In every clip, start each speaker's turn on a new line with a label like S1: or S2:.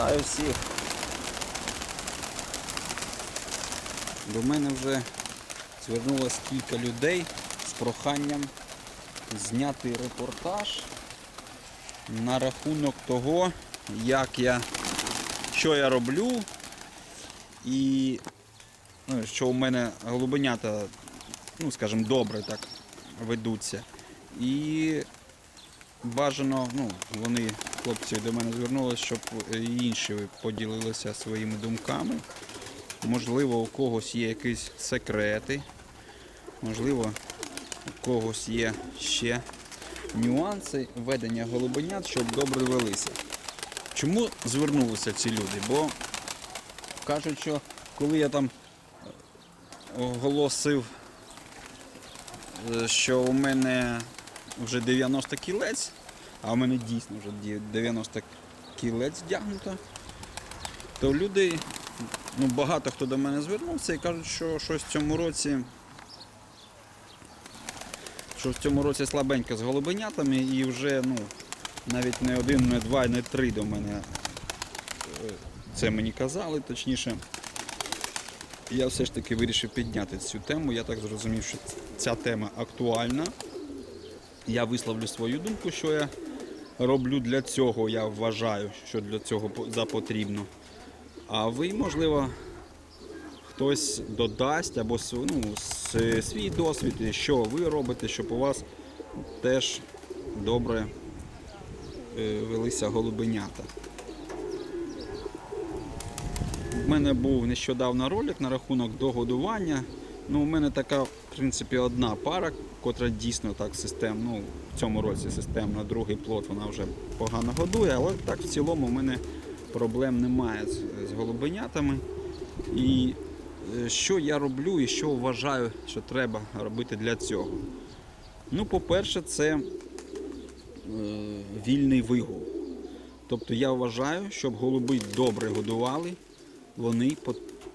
S1: Вітаю всіх. До мене вже звернулось кілька людей з проханням зняти репортаж на рахунок того, як я, що я роблю і ну, що у мене голубенята, ну скажімо, добре так ведуться. І бажано, ну, вони, хлопці до мене звернулися, щоб інші поділилися своїми думками. Можливо, у когось є якісь секрети, можливо, у когось є ще нюанси ведення голубенят, щоб добре велися. Чому звернулися ці люди? Бо кажуть, що коли я там оголосив, е, що у мене вже 90 кілець, а у мене дійсно вже 90 кілець вдягнуто, то люди, ну багато хто до мене звернувся і кажуть, що щось в цьому році. Що в цьому році слабенько з голубенятами і вже ну, навіть не один, не два, не три до мене е, це мені казали, точніше. Я все ж таки вирішив підняти цю тему. Я так зрозумів, що ця тема актуальна. Я висловлю свою думку, що я роблю для цього. Я вважаю, що для цього по- за потрібно. А ви, можливо, хтось додасть або ну, свій досвід, що ви робите, щоб у вас теж добре е, велися голубенята. У мене був нещодавно ролик на рахунок догодування. Ну, у мене така, в принципі, одна пара, котра дійсно так системно, ну, в цьому році системно, другий плод вона вже погано годує, але так в цілому у мене проблем немає з, з голубенятами. І е, що я роблю і що вважаю, що треба робити для цього? Ну, по-перше, це е, вільний вигул. Тобто я вважаю, щоб голуби добре годували, вони,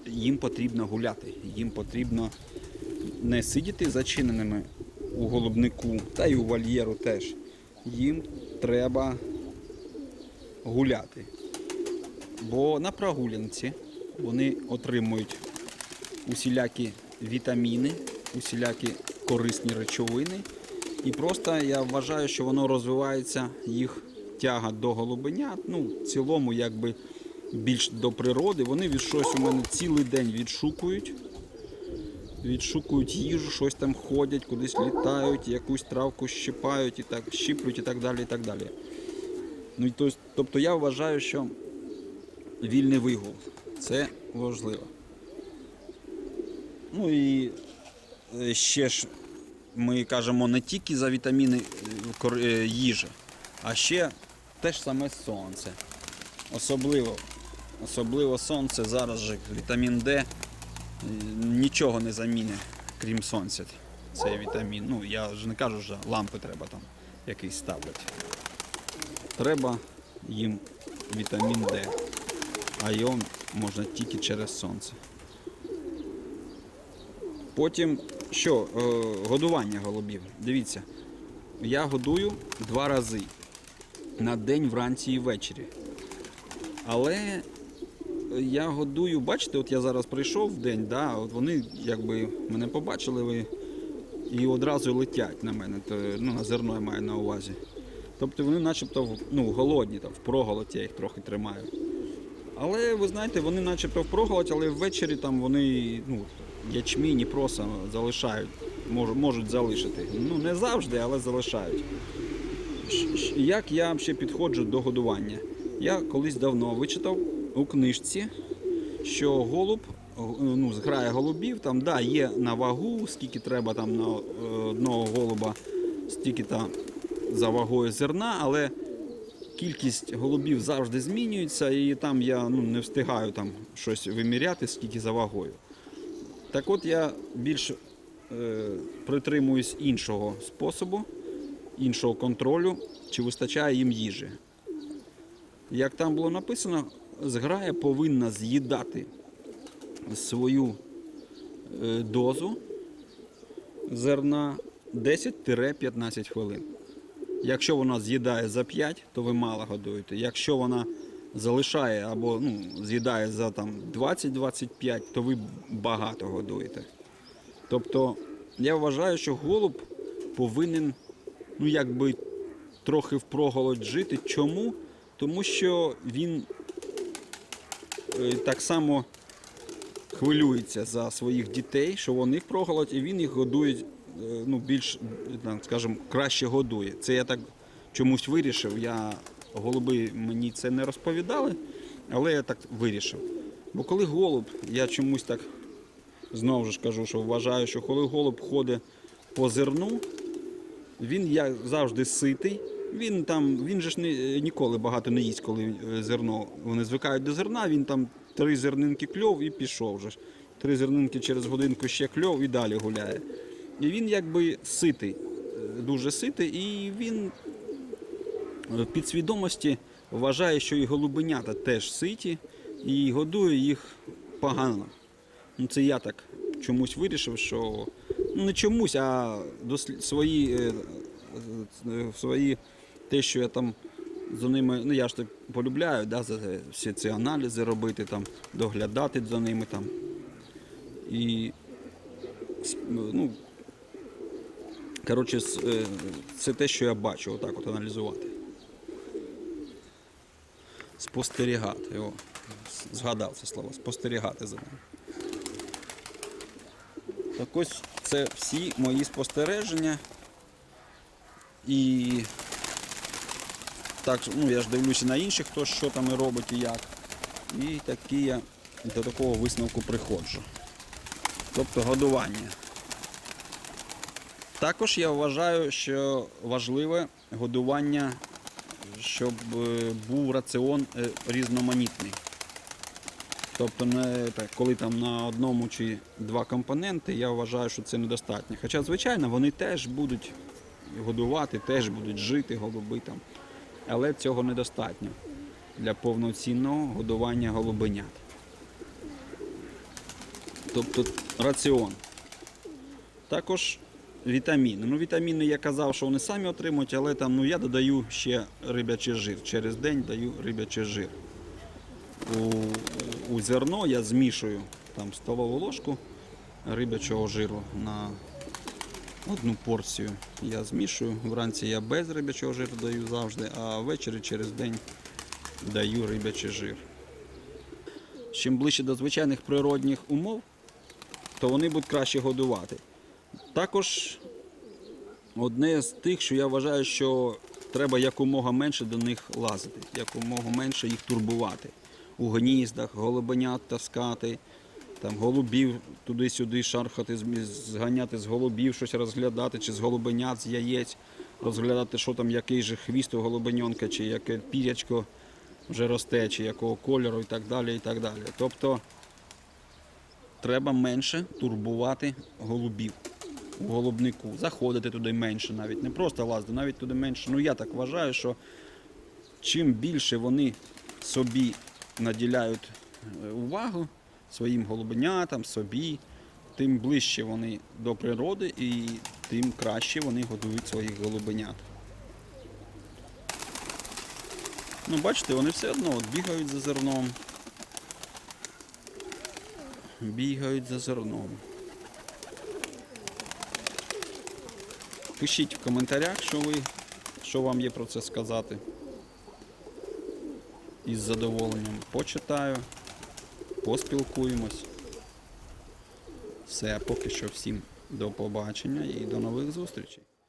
S1: їм потрібно гуляти. Їм потрібно не сидіти зачиненими у голубнику, та й у вольєру теж. Їм треба гуляти. Бо на прогулянці вони отримують усілякі вітаміни, усілякі корисні речовини. І просто я вважаю, що воно розвивається їх тяга до голубенят. Ну, в цілому, якби більш до природи. Вони від щось у мене цілий день відшукують. Відшукують їжу, щось там ходять, кудись літають, якусь травку щипають і так щиплють і так далі. і так далі. Ну, то- тобто я вважаю, що вільний вигул це важливо. Ну і е, ще ж ми кажемо не тільки за вітаміни е, е, їжі, а ще те ж саме сонце. Особливо, особливо сонце зараз же вітамін Д нічого не замінить, крім сонця. Цей вітамін. Ну, я ж не кажу, що лампи треба там якийсь ставити. Треба їм вітамін Д. А його можна тільки через сонце. Потім що? Е, годування голубів. Дивіться, я годую два рази на день вранці і ввечері. Але я годую, бачите, от я зараз прийшов в день, да, от вони якби мене побачили ви, і одразу летять на мене, то, ну, на зерно я маю на увазі. Тобто вони начебто ну, голодні, там, в проголоті я їх трохи тримаю. Але ви знаєте, вони начебто в проголодь, але ввечері там вони ну, ячмінь і проса залишають, мож, можуть залишити. Ну не завжди, але залишають. Як я ще підходжу до годування? Я колись давно вичитав у книжці, що голуб, г- ну, зграя голубів, там да, є на вагу, скільки треба там на е, одного голуба, стільки там за вагою зерна, але кількість голубів завжди змінюється, і там я ну, не встигаю там щось виміряти, скільки за вагою. Так от я більш е, притримуюсь іншого способу, іншого контролю, чи вистачає їм їжі. Як там було написано, зграя повинна з'їдати свою е, дозу зерна 10-15 хвилин. Якщо вона з'їдає за 5, то ви мало годуєте. Якщо вона залишає або ну, з'їдає за там 20-25, то ви багато годуєте. Тобто я вважаю, що голуб повинен ну, якби трохи впроголодь жити. Чому? Тому що він е, так само хвилюється за своїх дітей, що вони впроголодь, і він їх годує е, ну, більш, е, скажімо, краще годує. Це я так чомусь вирішив. Я голуби мені це не розповідали, але я так вирішив. Бо коли голуб, я чомусь так знову ж кажу, що вважаю, що коли голуб ходить по зерну, він як завжди ситий. Він там, він же ж не, ніколи багато не їсть, коли е, зерно. Вони звикають до зерна, він там три зернинки кльов і пішов вже ж. Три зернинки через годинку ще кльов і далі гуляє. І він якби ситий, е, дуже ситий, і він в підсвідомості вважає, що і голубенята теж ситі, і годує їх погано. Ну, це я так чомусь вирішив, що ну не чомусь, а дослід... свої, е, е, свої те, що я там за ними, ну я ж так полюбляю, да, за всі ці аналізи робити, там, доглядати за ними там. І ну, коротше, е, це те, що я бачу, отак от аналізувати. Спостерігати. О, згадав це слово. Спостерігати за ним. Так ось це всі мої спостереження. І так, ну я ж дивлюся на інших, хто що там і робить і як. І такі я до такого висновку приходжу. Тобто годування. Також я вважаю, що важливе годування, щоб е, був раціон е, різноманітний. Тобто, не так, коли там на одному чи два компоненти, я вважаю, що це недостатньо. Хоча, звичайно, вони теж будуть годувати, теж будуть жити, голуби там. Але цього недостатньо для повноцінного годування голубенят. Тобто раціон. Також вітаміни. Ну, вітаміни я казав, що вони самі отримують, але там ну, я додаю ще рибячий жир. Через день даю рибячий жир. У, у зерно я змішую там столову ложку рибячого жиру на одну порцію. Я змішую. Вранці я без рибячого жиру даю завжди, а ввечері через день даю рибячий жир. Чим ближче до звичайних природних умов, то вони будуть краще годувати. Також одне з тих, що я вважаю, що треба якомога менше до них лазити, якомога менше їх турбувати. У гніздах, голубенят таскати, там, голубів туди-сюди шархати, зганяти з голубів, щось розглядати, чи з голубенят, з яєць, розглядати, що там, який же хвіст у голубеньонка, чи яке пірячко вже росте, чи якого кольору і так далі. І так далі. Тобто треба менше турбувати голубів у голубнику, заходити туди менше навіть, не просто лазити, навіть туди менше. Ну я так вважаю, що чим більше вони собі наділяють е, увагу своїм голубенятам, собі, тим ближче вони до природи і тим краще вони годують своїх голубенят. Ну, бачите, вони все одно бігають за зерном. Бігають за зерном. Пишіть в коментарях, що ви, що вам є про це сказати. Із задоволенням почитаю, поспілкуємось. Все, поки що всім до побачення і до нових зустрічей.